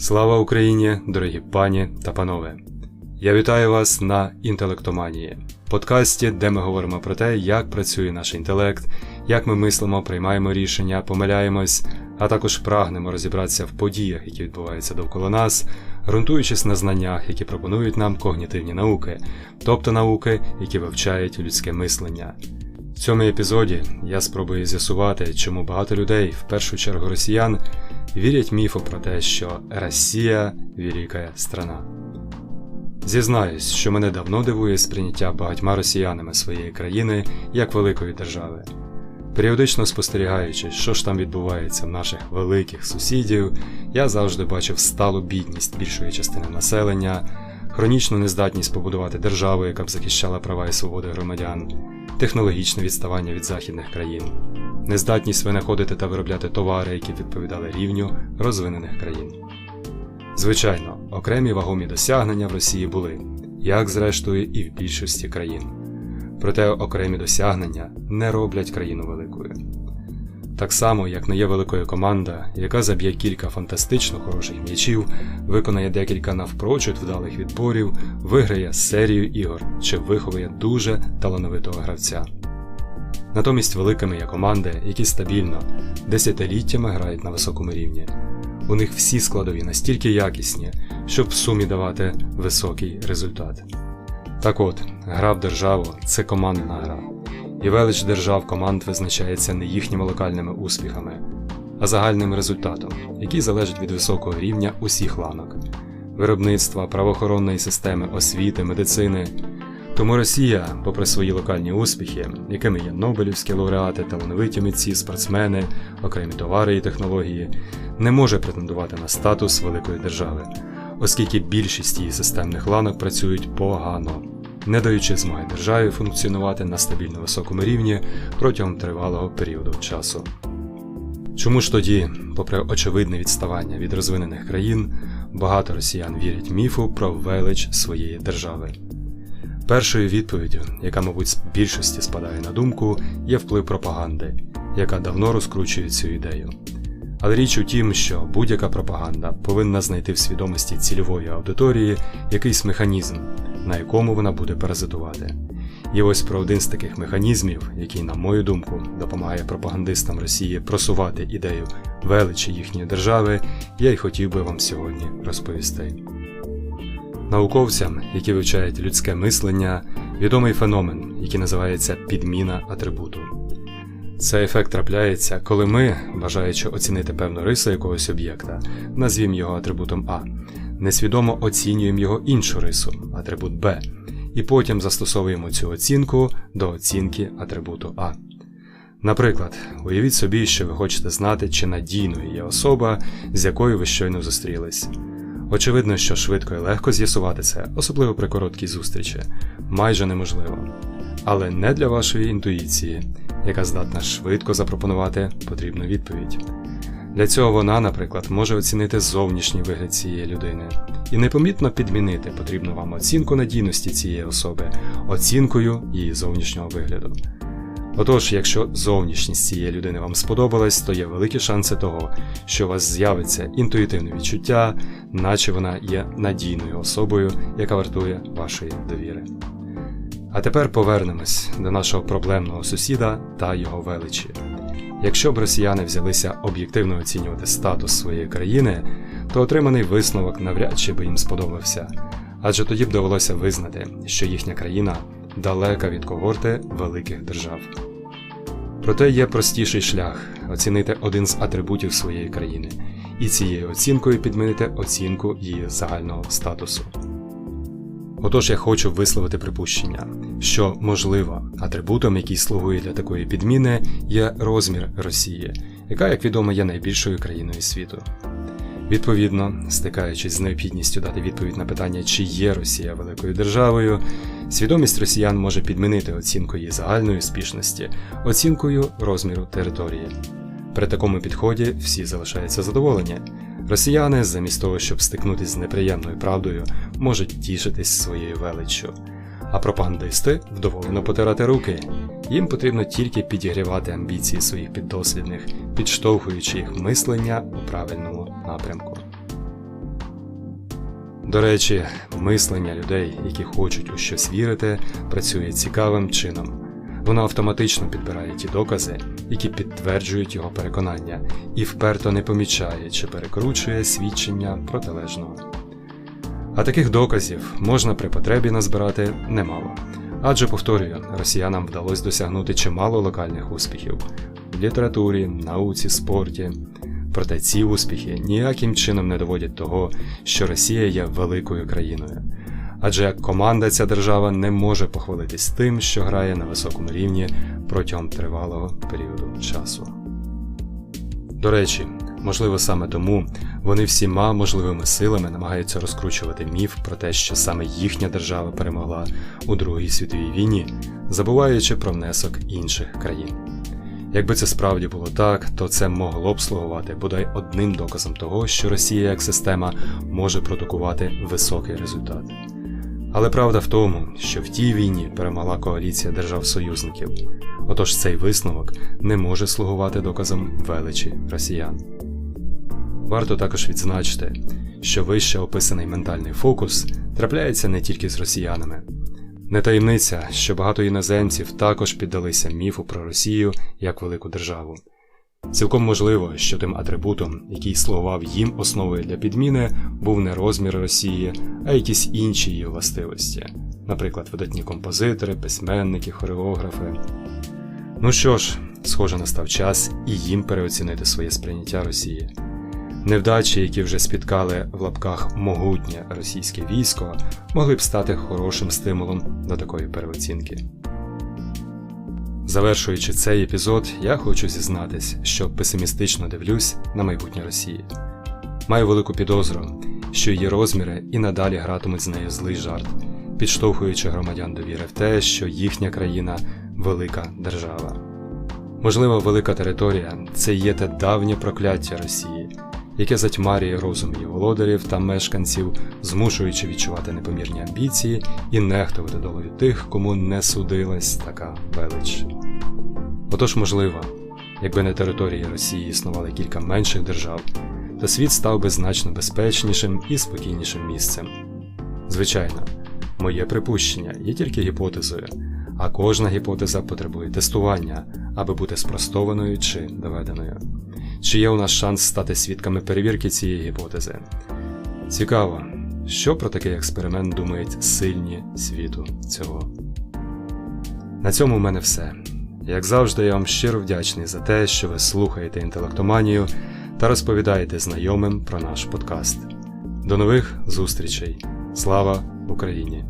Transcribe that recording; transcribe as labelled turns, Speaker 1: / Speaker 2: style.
Speaker 1: Слава Україні, дорогі пані та панове! Я вітаю вас на інтелектоманії, подкасті, де ми говоримо про те, як працює наш інтелект, як ми мислимо, приймаємо рішення, помиляємось, а також прагнемо розібратися в подіях, які відбуваються довкола нас, ґрунтуючись на знаннях, які пропонують нам когнітивні науки, тобто науки, які вивчають людське мислення. В цьому епізоді я спробую з'ясувати, чому багато людей, в першу чергу росіян, вірять міфу про те, що Росія велика страна. Зізнаюсь, що мене давно дивує сприйняття багатьма росіянами своєї країни як великої держави. Періодично спостерігаючи, що ж там відбувається в наших великих сусідів, я завжди бачив сталу бідність більшої частини населення, хронічну нездатність побудувати державу, яка б захищала права і свободи громадян, технологічне відставання від західних країн, нездатність винаходити та виробляти товари, які відповідали рівню розвинених країн. Звичайно, окремі вагомі досягнення в Росії були, як зрештою і в більшості країн. Проте окремі досягнення не роблять країну великою. Так само, як не є великою команда, яка заб'є кілька фантастично хороших м'ячів, виконає декілька навпрочуд вдалих відборів, виграє серію ігор чи виховує дуже талановитого гравця. Натомість великими є команди, які стабільно, десятиліттями грають на високому рівні. У них всі складові настільки якісні, щоб в сумі давати високий результат. Так от, гра в державу це командна гра, і велич держав команд визначається не їхніми локальними успіхами, а загальним результатом, який залежить від високого рівня усіх ланок виробництва, правоохоронної системи, освіти, медицини. Тому Росія, попри свої локальні успіхи, якими є Нобелівські лауреати, талановиті митці, спортсмени, окремі товари і технології, не може претендувати на статус великої держави, оскільки більшість її системних ланок працюють погано, не даючи змоги державі функціонувати на стабільно високому рівні протягом тривалого періоду часу. Чому ж тоді, попри очевидне відставання від розвинених країн, багато росіян вірять міфу про велич своєї держави? Першою відповіддю, яка, мабуть, з більшості спадає на думку, є вплив пропаганди, яка давно розкручує цю ідею. Але річ у тім, що будь-яка пропаганда повинна знайти в свідомості цільової аудиторії якийсь механізм, на якому вона буде паразитувати. І ось про один з таких механізмів, який, на мою думку, допомагає пропагандистам Росії просувати ідею величі їхньої держави, я й хотів би вам сьогодні розповісти. Науковцям, які вивчають людське мислення, відомий феномен, який називається підміна атрибуту. Цей ефект трапляється, коли ми, бажаючи оцінити певну рису якогось об'єкта, назвімо його атрибутом А, несвідомо оцінюємо його іншу рису, атрибут Б, і потім застосовуємо цю оцінку до оцінки атрибуту А. Наприклад, уявіть собі, що ви хочете знати, чи надійною є особа, з якою ви щойно зустрілись. Очевидно, що швидко і легко з'ясувати це, особливо при короткій зустрічі, майже неможливо. Але не для вашої інтуїції, яка здатна швидко запропонувати потрібну відповідь. Для цього вона, наприклад, може оцінити зовнішній вигляд цієї людини і непомітно підмінити потрібну вам оцінку надійності цієї особи оцінкою її зовнішнього вигляду. Отож, якщо зовнішність цієї людини вам сподобалась, то є великі шанси того, що у вас з'явиться інтуїтивне відчуття, наче вона є надійною особою, яка вартує вашої довіри. А тепер повернемось до нашого проблемного сусіда та його величі. Якщо б росіяни взялися об'єктивно оцінювати статус своєї країни, то отриманий висновок навряд чи би їм сподобався, адже тоді б довелося визнати, що їхня країна далека від когорти великих держав. Проте є простіший шлях оцінити один з атрибутів своєї країни і цією оцінкою підмінити оцінку її загального статусу. Отож я хочу висловити припущення, що, можливо, атрибутом, який слугує для такої підміни, є розмір Росії, яка, як відомо, є найбільшою країною світу. Відповідно, стикаючись з необхідністю дати відповідь на питання, чи є Росія великою державою, свідомість росіян може підмінити оцінку її загальної успішності оцінкою розміру території. При такому підході всі залишаються задоволені. Росіяни, замість того, щоб стикнутися з неприємною правдою, можуть тішитись своєю величчю. А пропагандисти вдоволено потирати руки. Їм потрібно тільки підігрівати амбіції своїх піддослідних, підштовхуючи їх мислення у правильному напрямку. До речі, мислення людей, які хочуть у щось вірити, працює цікавим чином. Воно автоматично підбирає ті докази, які підтверджують його переконання, і вперто не помічає чи перекручує свідчення протилежного. А таких доказів можна при потребі назбирати немало. Адже, повторюю, росіянам вдалося досягнути чимало локальних успіхів в літературі, науці, спорті. Проте ці успіхи ніяким чином не доводять того, що Росія є великою країною. Адже як команда ця держава не може похвалитись тим, що грає на високому рівні протягом тривалого періоду часу. До речі, можливо саме тому вони всіма можливими силами намагаються розкручувати міф про те, що саме їхня держава перемогла у Другій світовій війні, забуваючи про внесок інших країн. Якби це справді було так, то це могло б слугувати бодай одним доказом того, що Росія як система може продукувати високий результат. Але правда в тому, що в тій війні перемогла коаліція держав-союзників, отож цей висновок не може слугувати доказом величі росіян. Варто також відзначити, що вище описаний ментальний фокус трапляється не тільки з росіянами. Не таємниця, що багато іноземців також піддалися міфу про Росію як велику державу. Цілком можливо, що тим атрибутом, який слугував їм основою для підміни, був не розмір Росії, а якісь інші її властивості, наприклад, видатні композитори, письменники, хореографи. Ну що ж, схоже, настав час і їм переоцінити своє сприйняття Росії. Невдачі, які вже спіткали в лапках могутнє російське військо, могли б стати хорошим стимулом до такої переоцінки. Завершуючи цей епізод, я хочу зізнатись, що песимістично дивлюсь на майбутнє Росії. Маю велику підозру, що її розміри і надалі гратимуть з нею злий жарт, підштовхуючи громадян до віри в те, що їхня країна велика держава. Можливо, велика територія це є те давнє прокляття Росії, яке затьмарює розум її володарів та мешканців, змушуючи відчувати непомірні амбіції і нехтувати долею тих, кому не судилась така велич. Отож, можливо, якби на території Росії існували кілька менших держав, то світ став би значно безпечнішим і спокійнішим місцем. Звичайно, моє припущення є тільки гіпотезою, а кожна гіпотеза потребує тестування, аби бути спростованою чи доведеною. Чи є у нас шанс стати свідками перевірки цієї гіпотези? Цікаво, що про такий експеримент думають сильні світу цього. На цьому в мене все. Як завжди, я вам щиро вдячний за те, що ви слухаєте інтелектоманію та розповідаєте знайомим про наш подкаст. До нових зустрічей! Слава Україні!